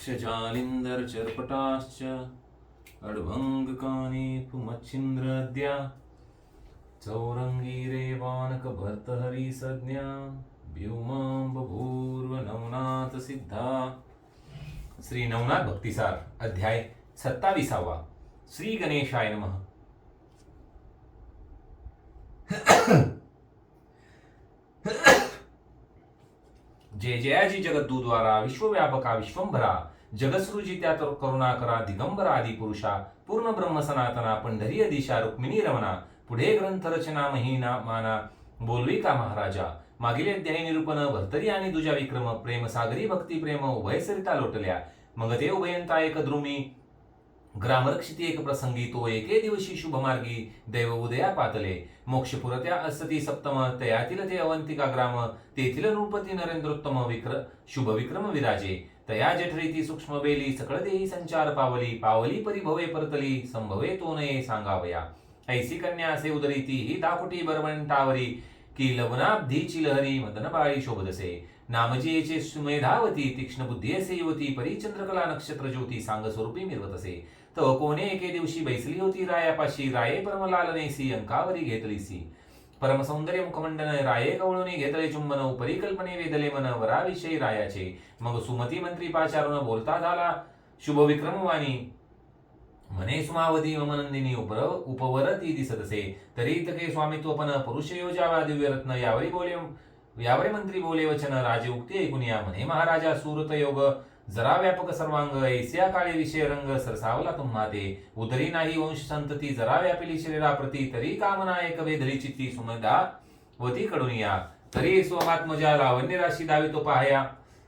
वक्षजालिन्दरचर्पटाश्च अड्भङ्गकानि पुमच्छिन्द्रद्या चौरङ्गीरेवानकभर्तहरिसज्ञा व्योमां बभूर्व श्री नवनाथ भक्तिसार अध्याय सत्ताविसावा। श्री गणेशाय नमः। जय जयाजी जगद्दूद्वारा विश्वव्यापका विश्वंभरा जगसृजी त्या तर करुणाकरा दिगंबरा आदी पुरुषा पूर्ण ब्रह्म सनातना पंढरी दिशा रुक्मिणी रमणा पुढे ग्रंथ रचना महिना माना बोलवी का महाराजा मागील अध्यायी निरूपण भर्तरी आणि दुजा विक्रम प्रेम सागरी भक्ती प्रेम उभय सरिता लोटल्या मग ते उभयंता एक द्रुमी ग्रामरक्षिती एक प्रसंगी तो एके दिवशी शुभमार्गी दैव उदया पातले. मोक्षपुरत्या असती सप्तम तयातील ते अवंतिका ग्राम तेथील नृपती नरेंद्रोत्तम विक्र शुभ विक्रम विराजे. तया जठरीती सूक्ष्म बेली सकळ देही संचार पावली पावली परिभवे परतली संभवे तो नये सांगावया. ऐसी कन्या असे उदरीती ही दाकुटी बरवंटावरी की लवनाब्धीची लहरी मदनबाळी शोभदसे. नामजीचे सुमेधावती तीक्ष्ण बुद्धी असे युवती परिचंद्रकला नक्षत्र ज्योती सांग स्वरूपी मिरवत असे तो कोणे एके दिवशी बैसली होती रायापाशी राये परमलाल नेसी अंकावरी घेतलीसी परम सौंदर्य मुखमंडन राये कवळुनी घेतले चुंबन उपरी कल्पने वेदले मन वराविषयी रायाचे मग सुमती मंत्री पाचारून बोलता झाला शुभ विक्रमवाणी म्हणे सुमावती ममनंदिनी उपर उपवरती दिसत असे तरी तके स्वामित्वपन पुरुष योजावा दिव्यरत्न यावरी बोले यावरी मंत्री बोले वचन राजे उक्ती ऐकुनिया म्हणे महाराजा सुरत योग जरा व्यापक सर्वांग ऐसिया काळे विषय रंग सरसावला तुम्हा ते उदरी नाही वंश संतती जरा व्यापिली शरीराप्रती तरी कामना एक वेधली चित्ती सुमदा. वती कडून या तरी स्वमात्मजा लावण्य राशी दावी तो पाहया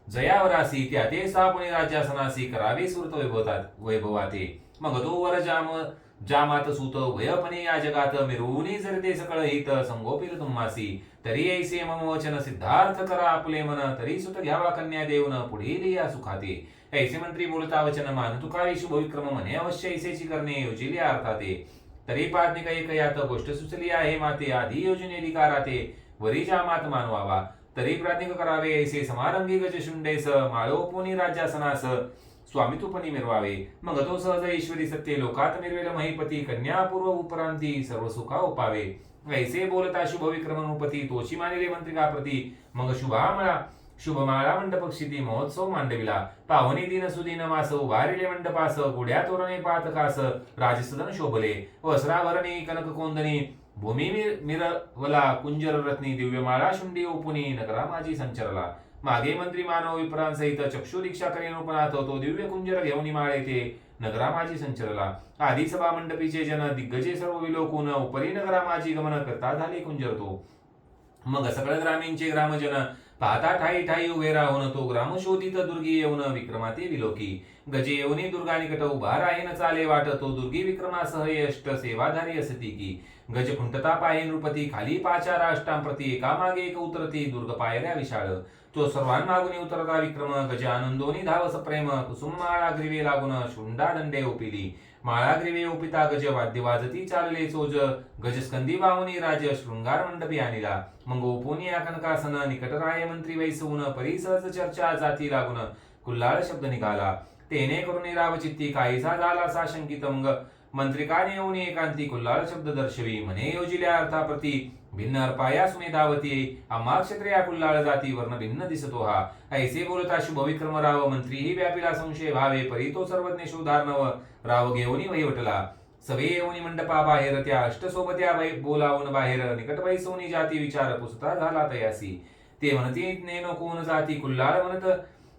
जयावरासी त्या ते सापणे राज्यासनासी करावे सुरत वैभवतात वैभवाते. मग तो वर जाम जामात सुत भयपणे या जगात मिरवूनी जर ते सकळ हित संगोपिल तुम्हासी तरी ऐसे मम वचन सिद्धार्थ करा आपले मन तरी सुत घ्यावा कन्या देऊन पुढील या सुखाते. ऐसे मंत्री बोलता वचन मान तुकावी शुभ विक्रम म्हणे अवश्य ऐसेची करणे योजिले अर्थाते. तरी पाज्ञिक एक यात गोष्ट सुचली आहे माते आधी योजने अधिकाराते वरी जामात मानवावा. तरी प्राज्ञिक करावे ऐसे समारंगी गजशुंडेस माळोपोनी राज्यासनास. स्वामित्वपणी मिरवावे. मग तो सहज ईश्वरी सत्य लोकात मिरवेल. महिपती कन्यापूर्व उपरांती सर्व सुखा उपावे. ऐसे बोलता शुभ विक्रम उपती तोची मानिले मंत्रिका प्रती. मग शुभामळा शुभमाळा मंडप क्षिती महोत्सव मांडविला. पावनी दिन सुदिन मास उभारिले मंडपास गुड्या तोरणे पातकास राजसदन शोभले. वस्त्राभरणी कनक कोंदणी भूमी मिरवला कुंजर रत्नी दिव्यमाळा शुंडी ओपुनी नगरा माझी संचरला. मागे मंत्री मानव विप्रांसहित चक्षु दीक्षा करीन उपनाथ होतो दिव्य कुंजर घेऊन माळ येथे नगरामाजी संचरला आधी सभा मंडपीचे जन दिग्गजे सर्व विलोकून उपरी नगरामाजी गमन करता झाले कुंजरतो मग सगळं ग्रामीणचे ग्रामजन पाहता ठाई ठाई उभे राहून तो ग्राम शोधित दुर्गी येऊन विक्रमाती विलोकी. गजे येऊन दुर्गा निकट उभा राहीन चाले वाट तो दुर्गी विक्रमासह यष्ट सेवाधारी असती की. गज खुंटता पाये नृपती खाली पाचारा अष्टांप्रती एकामागे एक उतरती दुर्ग पायऱ्या विशाळ. तो सर्वांमागुनी उतरता विक्रम गज आनंदोनी धावस प्रेम कुसुम माळा ग्रीवे लागून शुंडा दंडे ओपिली. माळा ग्रीवे ओपिता गज वाद्य वाजती चालले चोज गज स्कंदी वाहुनी राज शृंगार मंडपी आणिला. मग ओपोनी आकनकासन निकट राय मंत्री वैसवून परिसहज चर्चा जाती लागून कुल्लाळ शब्द निघाला. तेने करून रावचित्ती काहीसा झाला सा शंकित मग मंत्रिकाने येऊन एकांती कुल्लाळ शब्द दर्शवी म्हणे योजिल्या अर्थाप्रती भिन्न अर्पाया सुमेधावती आम्हा या कुल्लाळ जाती वर्ण भिन्न दिसतो हा ऐसे बोलता शुभ विक्रम राव मंत्री व्यापीला संशय भावे परी तो सर्वज्ञ शोधार्णव. राव घेऊनी वहिवटला सवे येऊनी मंडपा बाहेर त्या अष्टसोबत्या वै बोलावून बाहेर निकट वैसवनी जाती विचार पुसता झाला तयासी. ते म्हणती नेनो कोण जाती कुल्लाळ म्हणत?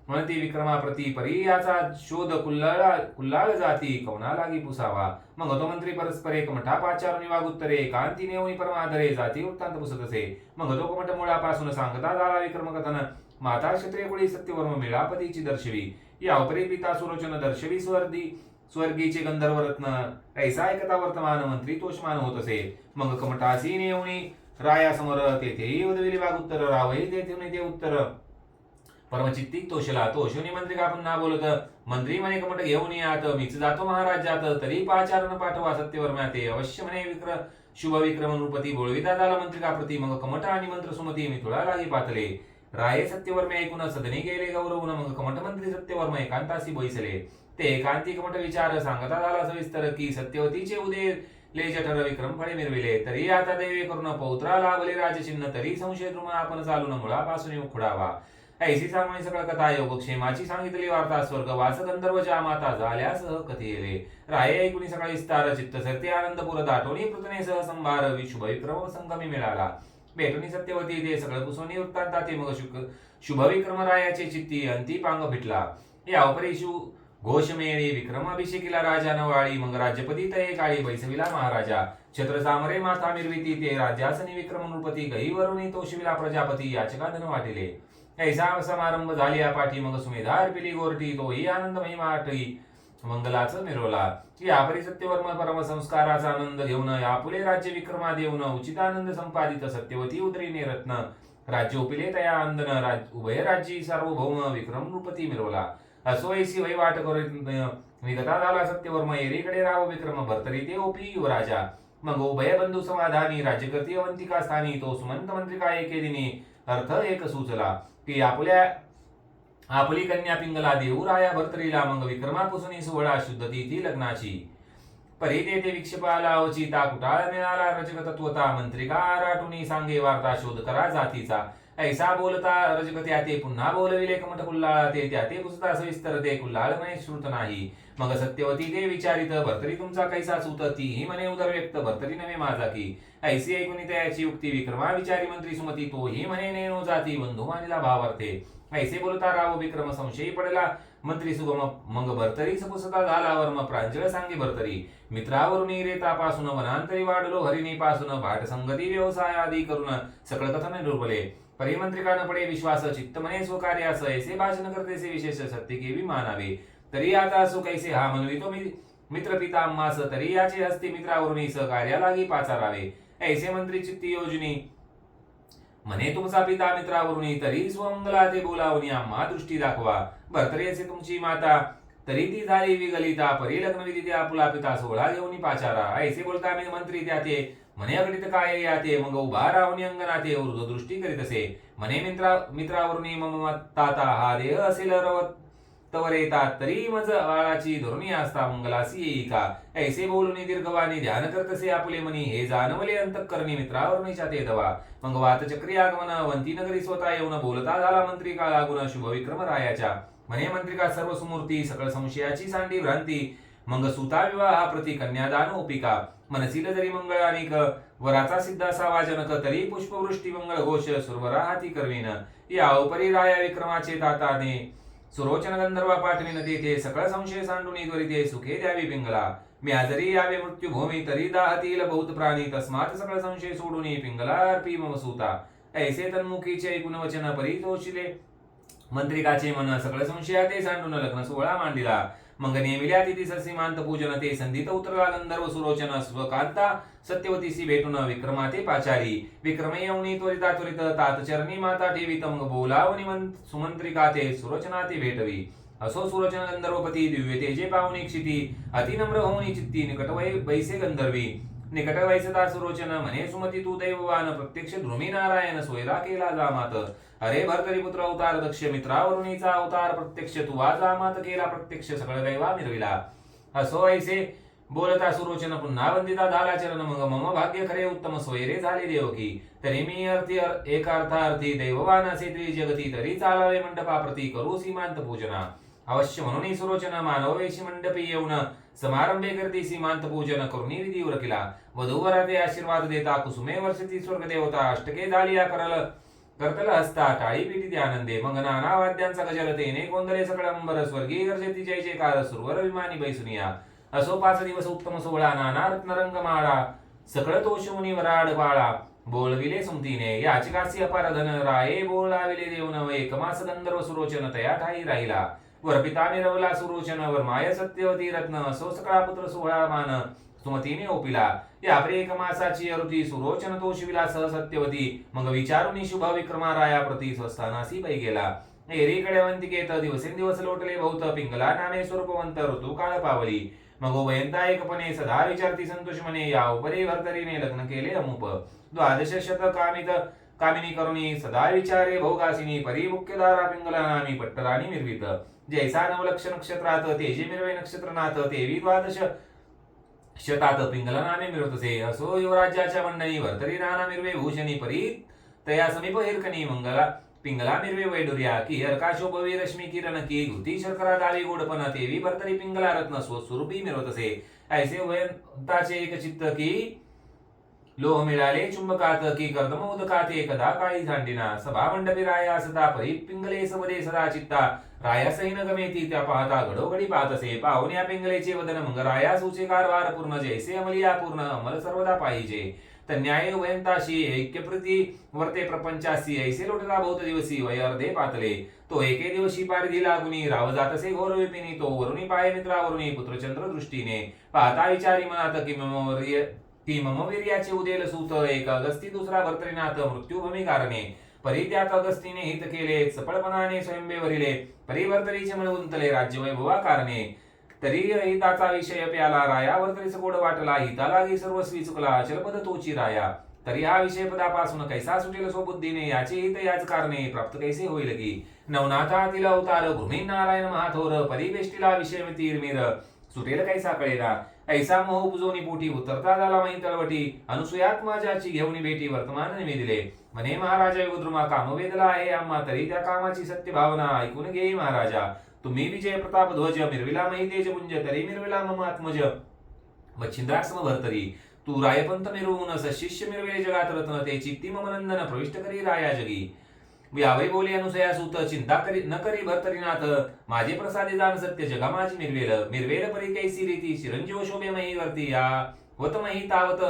म्हणती विक्रमाप्रती परी याचा शोध कुल्लाळ कुल्लाळ जाती कवना लागी पुसावा. मग तो मंत्री परस्पर एक मठा पाचारुनी वागुत्तरे कांती नेऊनी परमाधरे जाती वृत्तांत पुसत असे मग तो कमठ मुळापासून सांगता झाला विक्रम कथन माता क्षत्रिय कुळी सत्यवर्म मिळापतीची दर्शवी. या उपरी पिता सुरोचन दर्शवी स्वर्दी स्वर्गीचे गंधर्व रत्न. ऐसा ऐकता वर्तमान मंत्री तोषमान होत असे मग कमटासी नेऊनी रायासमोर तेथेही उदविली वागुत्तर रावही तेथे ते उत्तर. परमचित्ती तोषला तोषुनी मंत्री का पुन्हा बोलत मंत्री म्हणे कमट घेऊन यात मीच जातो महाराज्यात तरी पाचारण पाठवा सत्यवर्म्याते अवश्य म्हणे विक्र शुभ विक्रम नृपती बोळविता झाला मंत्री का प्रती मग कमट आणि मंत्र सुमती मी तुळा लागी पातले. राये सत्यवर्मे ऐकून सदनी गेले गौरवून मग कमटमंत्री सत्यवर्म एकांतासी बैसले ते एकांतिक कमट विचार सांगता झाला सविस्तर की सत्यवतीचे उदय ले जठर विक्रम फळे मिरविले. तरी आता देवी करून पौत्रा लाभले राजचिन्ह तरी संशय द्रुम आपण चालून मुळापासून उखडावा. ऐशी सामान्य सकळ कथा योगक्षेमाची सांगितली वार्ता स्वर्ग वास गंधर्वच्या माता झाल्या सह कथेले राये ऐकुनी सकाळी विस्तार चित्त सरते आनंदपुर दाटोनी पृतने सह संभार विशुभ विक्रम संगमी मिळाला. भेटूनी सत्यवती ते सगळं कुसोनी वृत्तांता ते मग शुक शुभ विक्रम रायाचे चित्ती अंती पांग फिटला. या उपरी शु घोषमेळी विक्रमाभिषेकीला राजा नवाळी मग राज्यपती तये काळी बैसविला महाराजा. छत्र सामरे माथा मिरविती ते राज्यासनी विक्रम नृपती गहीवरुणी तोषविला प्रजापती याचका धन वाटिले. ऐसा समारंभ झाली या पाठी मग सुमेधार पिली गोरटी तोही आनंद महिमा आटली मंगलाच मिरवला यापरी परिसत्यवर्म परम संस्काराचा आनंद घेऊन यापुले राज्य विक्रमा देऊन उचितानंद संपादित सत्यवती उदरीने रत्न. राज्य उपिले तया आंदन राज उभय राज्यी सार्वभौम विक्रम नृपती मिरवला. असो ऐसी वैवाट करीत निगता झाला सत्यवर्म एरीकडे राव विक्रम भरतरी ते ओपी युवराजा. मग उभय बंधू समाधानी राज्यकर्ती अवंतिका स्थानी तो सुमंत मंत्रिका एके दिनी अर्थ एक सुचला. की आपल्या आपली कन्या पिंगला देऊ राया मंग मग विक्रमापासून सोहळा शुद्ध ती लग्नाची. परिते ते विक्षेपाला अवचिता कुटाळ मिळाला रचक तत्वता मंत्रिका राटुनी सांगे वार्ता शोध करा जातीचा. ऐसा बोलता रजक आते पुन्हा बोलविले कमट कुल्लाळते त्या ते पुसता सविस्तर ते कुल्लाळ म्हणे श्रुत नाही मग सत्यवती ते विचारित भरतरी तुमचा कैसा सुत तीही म्हणे उदर व्यक्त भरतरी नव्हे माझा की ऐसी ऐकून त्याची युक्ती विक्रमा विचारी मंत्री सुमती तोही म्हणे नेनो जाती बंधू मानिला भावार्थे ऐसे बोलता राव विक्रम संशयी पडला मंत्री सुगम मग भरतरी सपुसता झाला वर्म प्रांजळ सांगे भरतरी मित्रावरून रेतापासून वनांतरी वाढलो हरिणी पासून भाट संगती व्यवसाय आदी करून सकळ कथन निरूपले परिमंत्रिकानपडे विश्वास चित्त म्हणे स्वकार्यास ऐसे भाषण करतेसे विशेष सत्य केवी मानावे तरी आता असो कैसे हा म्हणवितो मी मित्र पिता आम्हास तरी याचे हस्ते मित्रावरून सहकार्या लागी पाचारावे ऐसे मंत्री चित्ती योजनी. म्हणे तुमचा पिता मित्रावरून तरी स्वमंगला ते बोलावणी आम्हा दृष्टी दाखवा. भरतरी असे तुमची माता. तरी ती झाली विगलिता परी लग्न विधी त्या आपुला पिता सोहळा घेऊन पाचारा ऐसे बोलता मी मंत्री त्या ते म्हणे अगणित काय या ते मग उभा राहुनी अंगणा ते ऊर्ध्व दृष्टी करीत असे म्हणे मित्रा मित्रावरून मम हा देह असेल रवत तवर तरी मज बाळाची धरुणी आस्था मंगलासी येई ऐसे बोलून दीर्घवाणी ध्यान करतसे आपुले मनी हे जाणवले अंतकरणी मित्रावरणीच्या ते दवा मग वात चक्री आगमन वंती नगरी स्वतः येऊन बोलता झाला मंत्री का लागून शुभ विक्रम रायाच्या म्हणे मंत्रिका सर्व सुमूर्ती सकळ संशयाची सांडी भ्रांती मग सुता विवाहा प्रति कन्यादान ओपिका मनसील जरी मंगळ आणि वराचा सिद्ध असावा जनक तरी पुष्पवृष्टी मंगळ घोष सुरवरा हाती करवीन. या उपरी राया विक्रमाचे ताताने सुरोचन गंधर्वा पाठविन तेथे सकळ संशय सांडून त्वरिते सुखे द्यावी पिंगला. मी आजरी यावे मृत्यूभूमी तरी दाहतील बहुत प्राणी तस्मात सकळ संशय सोडून पिंगला अर्पी मम सुता. ऐसे तन्मुखीचे ऐकून वचन परी तोशिले मंत्रिकाचे मन सकळ संशया ते सांडून लग्न सोहळा मांडिला. मग नेमिल्या तिथी ससीमांत पूजन ते संधीत उतरला गंधर्व सुरोचन स्वकांता सत्यवतीसी भेटून विक्रमा ते पाचारी. विक्रमे उनी त्वरिता त्वरित तातचरणी माता ठेवी तंग बोलावनी सुमंत्रिका ते सुरोचना ते भेटवी. असो सुरोचन गंधर्वपती दिव्य तेजे पाहुनी क्षिती अतिनम्र होऊनी चित्ती निकटवय बैसे गंधर्वी. निकट वैसता सुरोचन म्हणे सुमती तू दैववान प्रत्यक्ष ध्रुमी नारायण सोयरा केला जामात। अरे भरतरी पुत्र अवतार दक्ष मित्रावरुणीचा अवतार प्रत्यक्ष तू जामात केला प्रत्यक्ष सगळ दैवा मिरविला। असो ऐसे बोलता सुरोचन पुन्हा वंदिता झाला चरण मग मम भाग्य खरे उत्तम सोयरे झाले देवकी। तरी मी अर्थी एक अर्थार्थी दैववान असे जगती तरी चालावे मंडपा प्रती करू सीमांत पूजना। अवश्य म्हणून सुरोचन मानवेशी मंडपी येऊन समारंभे करती सीमांत पूजन करुणी विधी उरकिला. वधूवरा ते आशीर्वाद देता कुसुमे वर्षती स्वर्ग देवता अष्टके झाली करल करतल हसता टाळी पिटी ते आनंदे मग नाना वाद्यांचा गजल तेने गोंधळे सकळ अंबर स्वर्गीय गर्जती जय जयकार सुरवर विमानी बैसुनिया. असो पाच दिवस उत्तम सोहळा नाना रत्नरंग माळा. सकळ तोषमुनी वराड बाळा. बोलविले सुमतीने याचिकासी अपारधन राये बोलाविले देऊन एकमास गंधर्व सुरोचन तया ठाई राहिला. वर पिता निरवला सुरोचन वर माय सत्यवती रत्न असो सकळा पुत्र सोहळा मान. सुमतीने ओपिला या एक मासाची अरुती सुरोचन तोषविला सह सत्यवती. मग विचारुनी शुभ विक्रमा राया प्रती स्वस्थानासी पै गेला. एरीकडे वंतिकेत दिवसेंदिवस लोटले बहुत पिंगला नामे स्वरूपवंत ऋतू काळ पावली. मग वयंता एकपणे सदा विचारती संतोष म्हणे या उपरे भरतरीने लग्न केले अमुप. द्वादश शतकामित कामिनी करुणी सदा विचारे भोगासिनी परी मुख्यधारा पिंगला नामी पट्टराणी मिरवित जैसा नवलक्ष नक्षत्रात तेजे मिरवे नक्षत्रनाथ तेवी द्वादश शतात पिंगला नामे मिळवतसे असो युवराज्याच्या मंडळी वर्तरी नाना मिरवे भूषणी परीत तया समीप हिरकणी मंगला पिंगला मिरवे वैडुर्या की हरकाशोभवी रश्मी किरण की घृती शर्करा दावी गोडपण तेवी भरतरी पिंगला रत्न स्वस्वरूपी मिरवतसे ऐसे वयंताचे एक चित्त की लोह मिळाले चुंबकात की कर्दम उदकात एकदा काळी झांडिना सभा मंडपी राया सदा परी पिंगले समदे सदा चित्ता रायासही न गमेती त्या पाहता घडोघडी पाहत असे पाहून या पिंगलेचे वदन मंग राया सूचे कारवार पूर्ण जैसे अमलिया पूर्ण अमल सर्वदा पाहिजे तन्याय वयंताशी ऐक्यप्रती वर्ते प्रपंचासी ऐसे लोटला बहुत दिवसी वय अर्धे पातले तो एके दिवशी पारधी लागुनी राव जात असे घोर विपिनी तो वरुणी पाय मित्रावरुणी पुत्रचंद्र दृष्टीने पाहता विचारी मनात किमवर्य मम वर्य- ती मम वीर्याचे उदेल सूत एक अगस्ती दुसरा भर्तरीनाथ मृत्यूभूमी कारणे. परी त्यात अगस्तीने हित केले सफळपणाने स्वयंबे वरिले परिवर्तरीचे मिळवून राज्य वैभवा कारणे. तरी हिताचा विषय प्याला राया वर्तरीच गोड वाटला हिताला लागी सर्वस्वी चुकला अचलपद तोची राया. तरी हा विषय पदापासून कैसा सुटेल स्वबुद्धीने याचे हित याच कारणे प्राप्त कैसे होईल की? नवनाथा तिला अवतार भूमी नारायण महाथोर परिवेष्टीला विषय तीर्मीर सुटेल कैसा कळेना? ऐसा मोह पुजवणी पोटी उतरता झाला माही तळवटी अनुसुयात माझ्याची घेऊन भेटी वर्तमान मी दिले म्हणे महाराजा युद्रुमा काम वेदला आहे आम्हा तरी त्या कामाची सत्य भावना ऐकून घे महाराजा। तुम्ही विजय प्रताप ध्वज मिरविला मही तेज पुंज तरी मिरविला मम आत्मज। मच्छिंद्रासम भरतरी तू रायपंत मिरवून शिष्य मिरवे जगात रत्न ते चित्ती मम नंदन प्रविष्ट करी राया जगी। यावे बोले अनुसया सूत चिंता करी न करी भरतरीनाथ माझे प्रसादी दान सत्य जगा माझी मिरवेल. मिरवेल परी कैसी रीती चिरंजीव शोभे मही वरती या. होत मही तावत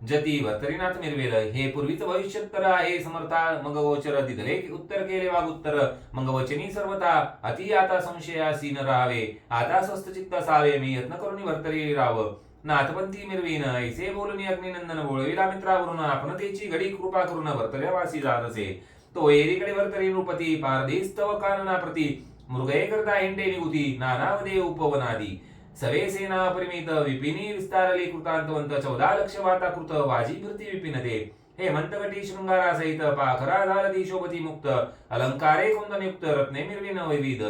जती भरतरीनाथ मिरवेल. हे पूर्वीच भविष्य तर आहे समर्था. मग गोचर दिदले उत्तर केले वाग उत्तर मग वचनी सर्वता अति आता संशयासी न राहावे. आता स्वस्त चित्त असावे. मी यत्न करून भरतरी राव. नाथपंथी मिरवीन ऐसे बोलून अग्निनंदन बोळविला मित्रावरून. आपण त्याची घडी कृपा करून भरतर्यावासी जात असे. तो एरीकडे वर्तरी नृपती पारधीस्तव कानना प्रती मृगये करता एंटे निगुती नानावदे उपवनादी. सवे सेना परिमित विपिनी विस्तारली कृतांतवंत चौदा लक्ष वाता कृत वाजी फिरती विपिनते हे मंतकटी शृंगारा सहित पाखरा धारती शोभती मुक्त अलंकारे कुंदनियुक्त रत्ने मिरविन वैविध.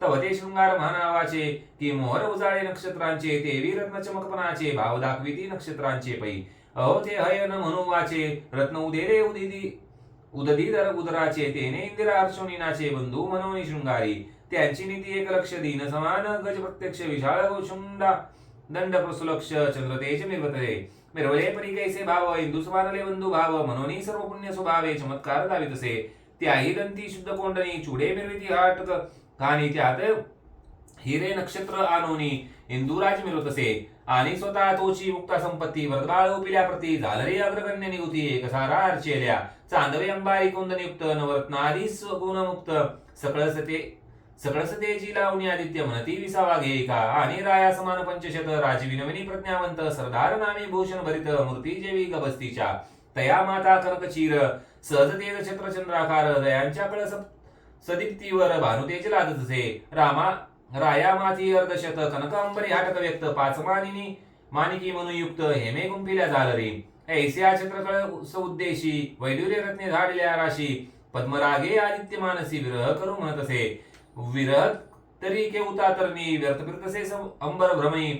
तव ते शृंगार महानावाचे ती मोहर उजाळे नक्षत्रांचे ते रत्न चमकपणाचे भाव दाखविती नक्षत्रांचे पै. अहो ते हयन म्हणू वाचे रत्न उदेरे उदिदी उदधीधर उदराचे तेने इंदिरा अर्शोनिनाचे बंधू मनोनी शृंगारी. त्यांची नीती एक लक्ष दीन समान गज प्रत्यक्ष विशाळ शुंडा दंड प्रसुलक्ष चंद्र तेज मिरवतले मिरवले परी कैसे भाव इंदू समानले बंधू भाव मनोनी सर्व पुण्य स्वभावे चमत्कार दावितसे त्याही दंती शुद्ध कोंडणी चुडे मिरविती हाटक आणि त्यात हिरे नक्षत्र आनोनी इंदुराज मिरवतसे आणि स्वतः तोची मुक्ता संपत्ती वरदबाळ उपिल्या झालरी झालरे अग्रगण्य नियुती एकसारा अर्चेल्या. चांदवे अंबारी कोंदनियुक्त नवरत्नादी गुणमुक्त सकळ सते सकळ सतेची लावणी आदित्य म्हणती विसावा घे का आणि राया समान पंचशत. राजविनविनी प्रज्ञावंत. सरदार नामी भूषण भरित. मूर्ती जेवी गबस्तीच्या. तया माता कनकचीर सहजतेज छत्र चंद्राकार दयांच्या कळ सदीप्तीवर भानुतेज लादत असे. रामा राया माती अर्धशत कनकांबरी अंबरी व्यक्त पाच मानिनी. मानिकी मनुयुक्त हेमे गुंफिल्या झालरी ऐसिया चित्रकळ उद्देशी वैडुर्य रत्ने धाडल्या राशी. पद्मरागे आदित्य मानसी विरह करू म्हणत असे. विरह तरी केवता तरणी व्यर्थ फिरतसे अंबर भ्रमई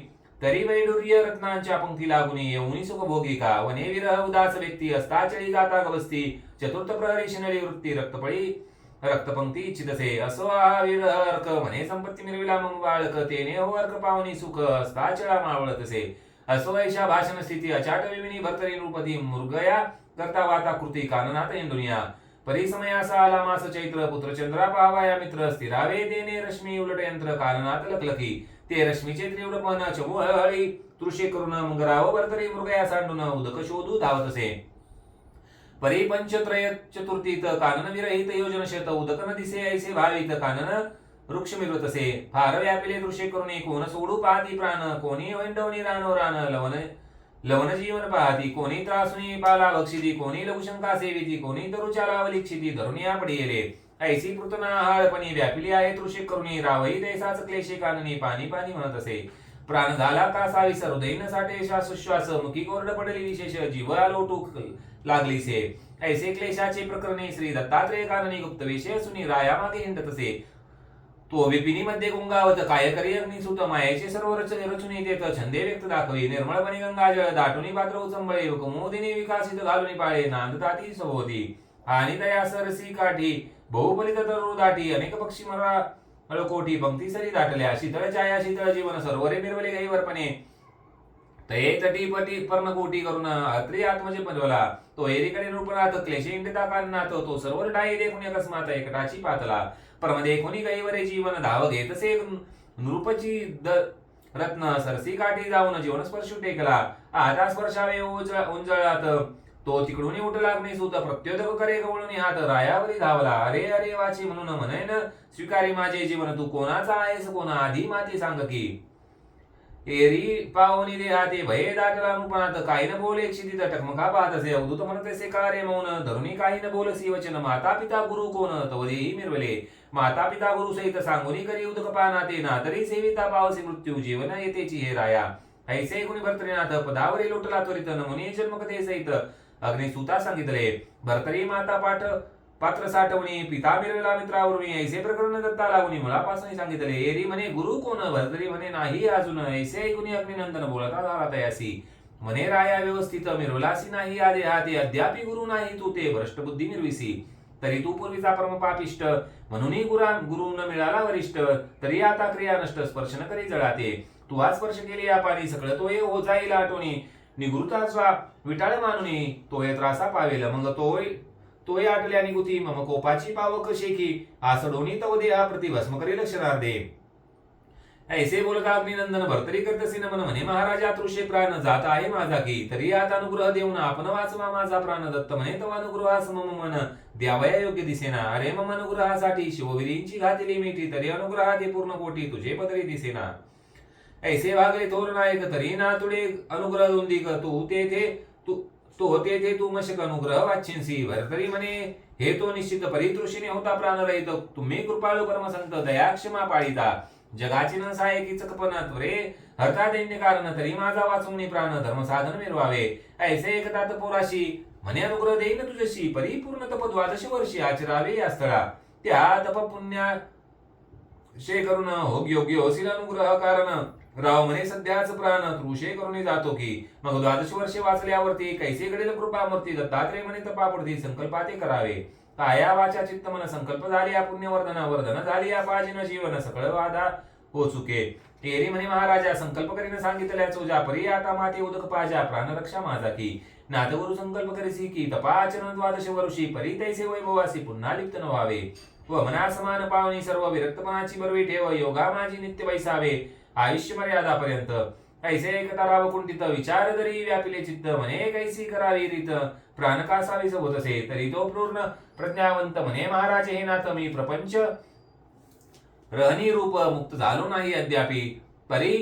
तरी वैडूर्य रत्नांच्या पंक्ती लागुनी येऊनी सुख भोगिका वने विरह उदास व्यक्ती अस्ताचळी गाता गवस्ती. चतुर्थ प्रहरी शिनळी वृत्ती रक्तपळी रक्तपंक्ती इच्छितसे असो हा अर्क म्हणे संपत्ती मिरविला मग बाळक तेने हो अर्क पावनी सुख अस्ताचळा मावळतसे. असो ऐशा भाषण स्थिती अचाट विविनी भरतरी रूपदी मृगया करता वाता कृती काननात इंदुनिया. परिसमयासा आला मास चैत्र पुत्र चंद्रा पावाया मित्र स्थिरावे देने रश्मी उलट यंत्र काननात लखलखी. ते रश्मीचे त्रिवडपण चमुहळी तृषे करून मंगराव भरतरी मृगया सांडून उदक शोधू धावत असे परिपंचत्रय चतुर्थीत कानन विरहित योजन शेत उदकन दिसे ऐसे भावित कानन वृक्ष मिळवत असे फार व्यापिले दृश्य करून कोण सोडू पाहती प्राण कोणी वैंडवणी रानो रान लवण लवण जीवन पाहती कोणी त्रासुनी पाला भक्षिती कोणी लघुशंका सेविती कोणी तरुच्या लावलिक्षिती धरुनिया पडियेले ऐसी पृतना हाळपणी व्यापिली आहे तृषे करुणी रावही देसाच क्लेशे काननी पाणी पाणी म्हणत असे. प्राण झाला का साविसर हृदय साठे श्वासोश्वास मुखी कोरड पडली विशेष जीव लागली से. ऐसे क्लेशाचे प्रकरणे श्री दत्तात्रय काननी गुप्त विषय सुनी राया मागे हिंडत असे तो विपिनीमध्ये गुंगावत काय करी अग्निसुत मायेचे सर्व रचने रचुनी देत छंदे व्यक्त दाखवी. निर्मळपणे गंगाजळ दाटुनी पात्र उचंबळे कुमोदिनी विकासित घालुनी पाळे नांदताती सभोवती. आणि दया सरसी काठी बहुपलित तरू दाटी अनेक पक्षी मरा अळकोटी पंक्ती सरी दाटल्या. शीतळ छाया शीतळ जीवन सरोवरे मिरवले गैवरपणे तये तटी पटी पर्णकोटी करून अत्री आत्मजे पंजवला तो एरीकडे रूपनाथ क्लेशे इंडिता तो सर्व डाई देखून अकस्मात एकटाची पातला. परम देखुनी कैवरे जीवन धाव घेतसे नृपची द रत्न सरसी काठी जाऊन जीवन स्पर्श टेकला. आता स्पर्शावे उजळ उंजळात. तो तिकडून उठ लागणे सुत प्रत्योदक करे गवळून हात रायावरी धावला. अरे अरे वाची म्हणून म्हणेन स्वीकारी माझे जीवन तू कोणाचा आहेस कोणा आधी माती सांग की? एरी पावनी देहाते भये दाटला अनुपणात काही न बोले क्षितित टकमका पाहत असे अवधूत म्हणत असे का रे मौन धरुणी काही न बोलसी वचन माता पिता गुरु कोण तवदेही मिरवले माता पिता गुरु सहित सांगुनी करी उदक पानाते ना तरी सेविता पावसी मृत्यू जीवन येतेची हे राया ऐसे कुणी भरतरीनाथ पदावरी लोटला त्वरित नमुनी जन्मकथे सहित अग्निसुता सांगितले भरतरी माता पाठ पात्र साठवणी पिता मिरविला मित्रावरून ऐसे प्रकरण दत्ता लागून मुलापासून सांगितले एरी म्हणे गुरु कोण भरतरी म्हणे नाही अजून ऐसे ऐकून अग्निनंदन बोलता झाला तयासी. म्हणे राया व्यवस्थित मिरवलासी नाही आले हाती अद्यापि गुरु नाही तू ते भ्रष्ट बुद्धी मिरविसी तरी तू पूर्वीचा परम पापिष्ट म्हणूनही गुरा गुरु न मिळाला वरिष्ठ तरी आता क्रिया नष्ट स्पर्श न करी जळाते. तू आज स्पर्श केले या पाणी सगळं तो ये हो जाईल आठवणी. निगृता विटाळ मानुनी तो ये त्रासा पावेल मग तोय तोय आटल्या निगुती मम कोपाची पावक शेकी आसडोनी तव देहा प्रति भस्म करी लक्षणार्धे ऐसे बोलता अग्निनंदन भरतरी करतसी मन म्हणे महाराजा तृषे प्राण जात आहे माझा की तरी आता अनुग्रह देऊन आपण वाचवा माझा प्राण दत्त म्हणे तव अनुग्रहास मम मन द्यावया योग्य दिसेना. अरे मम अनुग्रहासाठी शिवविरींची घातली मिठी तरी अनुग्रहाते पूर्ण कोटी तुझे पदरी दिसेना. ऐसे वागले थोर नायक तरी ना तुडे अनुग्रह दोंदिक तू तेथे तू तो तेथे तू मशक अनुग्रह वाचिंसी भरतरी म्हणे हे तो निश्चित परितृषीने होता प्राणरहित. तुम्ही कृपाळू परमसंत दया क्षमा पाळिता. जगाची न सहाय्यकी चकपना हरता दैन्य कारण तरी माझा वाचून प्राण धर्म साधन मिरवावे. ऐसे एकदा पोराशी म्हणे अनुग्रह देईन तुझशी परिपूर्ण तप द्वादश वर्षी आचरावे या स्थळा. त्या तप पुण्या शे करून होग योग्य होशील अनुग्रह कारण. राव म्हणे सध्याच प्राण तृषे करून जातो की. मग द्वादश वर्षे वाचल्यावरती कैसे घडेल कृपामूर्ती दत्तात्रय म्हणे तपापडती संकल्पाते करावे. काया वाचा चित्त मन संकल्प झाली या पुण्यवर्धना वर्धन झाली या पाजिन जीवन सकळ वादा हो चुके. तेरी म्हणे महाराजा संकल्प करीने सांगितल्या चोजा परी आता माते उदक पाजा प्राणरक्षा माझा की. नादगुरु संकल्प करीसी की तपाचन द्वादश वर्षी परी तैसे वैभवासी पुन्हा लिप्त न व्हावे. व मना समान पावनी सर्व विरक्तपणाची बरवी ठेव योगा माझी नित्य बैसावे. आयुष्य मर्यादापर्यंत ऐसे एकता कुंठित विचार जरी व्यापिले चित्त म्हणे कैसी करावी रीत. प्राणकासावी होत असे तरी तो पूर्ण प्रज्ञावंत म्हणे महाराज हे नाथ मी प्रपंच. रहनी रूप मुक्त झालो नाही अद्यापी परी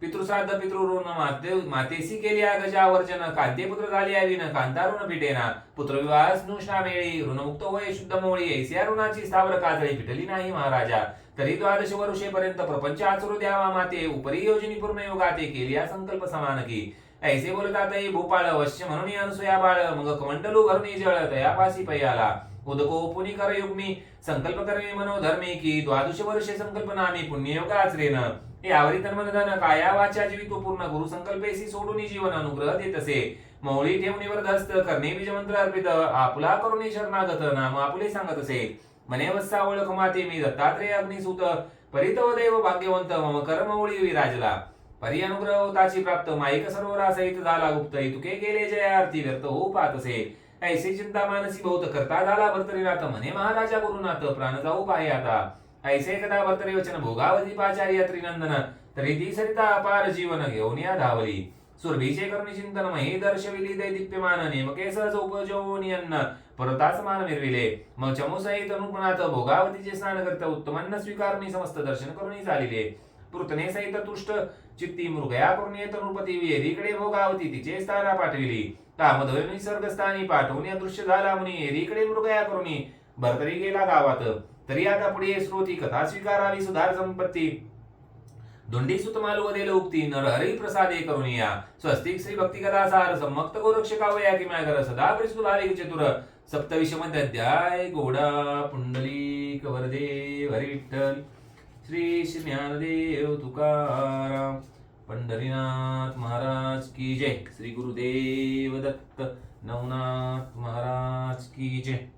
पितृश्राद्ध पितृऋण माते मातेसी केली गजावर्जन कांतीपुत्र झाली विन कांतारुण पिटेना. पुत्रविवाह स्नुष्णा मेळी ऋणमुक्त होय शुद्ध मोळी ऐसिया ऋणाची स्थावर काजळी पिटली नाही महाराजा. तरी द्वादश वर्षेपर्यंत प्रपंच आचरू द्यावा माते. उपरी योजनी पूर्ण योगाते केली या संकल्प समान की ऐसे बोलतात आई भूपाळ वश्य म्हणून अनुसया बाळ. मग कमंडलू भरणी जळ तया पासी पयाला. उदको पुनी कर युग्मी. संकल्प करणे मनोधर्मी की द्वादश वर्षे संकल्पना नामी पुण्ययोग आचरेन. हे यावरी तन्मनधन काया वाचा जीवितो पूर्ण गुरु संकल्पेसी सोडून जीवन अनुग्रह देत असे. मौळी ठेवणीवर धस्त करणे बीजमंत्र अर्पित आपुला करुणे शरणागत नाम आपुले सांगत असे. मने वस्सा ओळख माते मी दत्तात्रेय अग्निसूत परितव देव भाग्यवंत मम कर्म ओळी विराजला. परी अनुग्रह होताची प्राप्त माईक सरोवरा सहित झाला गुप्त तुके गेले जय आरती व्यर्थ हो पाहत असे. ऐसे चिंता मानसी बहुत करता झाला भरतरीनाथ म्हणे महाराजा गुरुनाथ प्राण जाऊ पाहे आता. ऐसे कदा भरतरी वचन भोगावती पाचार्य त्रिनंदन तरी ती सरिता अपार जीवन घेऊन या धावली सुरभीचे करुणी चिंतन मही दर्शविली दै दिप्यमान नेमके सहज उपजवून अन्न परताच मान मिरविले मग चमूसहित अनुपनाथ भोगावतीचे स्नान करता उत्तमांना स्वीकारणी समस्त दर्शन करून चालिले पृतने सहित तुष्ट चित्ती मृगया करून येत नृपती वेरीकडे भोगावती तिचे स्थाना पाठविली कामधोनी स्वर्गस्थानी पाठवून या दृश्य झाला मुनी एरीकडे मृगया करून भरतरी गेला गावात तरी आता पुढे श्रोती कथा स्वीकारावी सुधार संपत्ती दोंडी सुत वदेल उक्ती नरहरी प्रसादे करुणिया स्वस्तिक श्री भक्ती कथा सार सम्मक्त गोरक्ष कावया कि कर सदा परिसुत चतुर सप्तविशमध्ये अध्याय गोडा पुंडलिक वरदे हरी विठ्ठल श्री श्री ज्ञानदेव तुकाराम पंढरीनाथ महाराज की जय श्री गुरुदेव दत्त नवनाथ महाराज की जय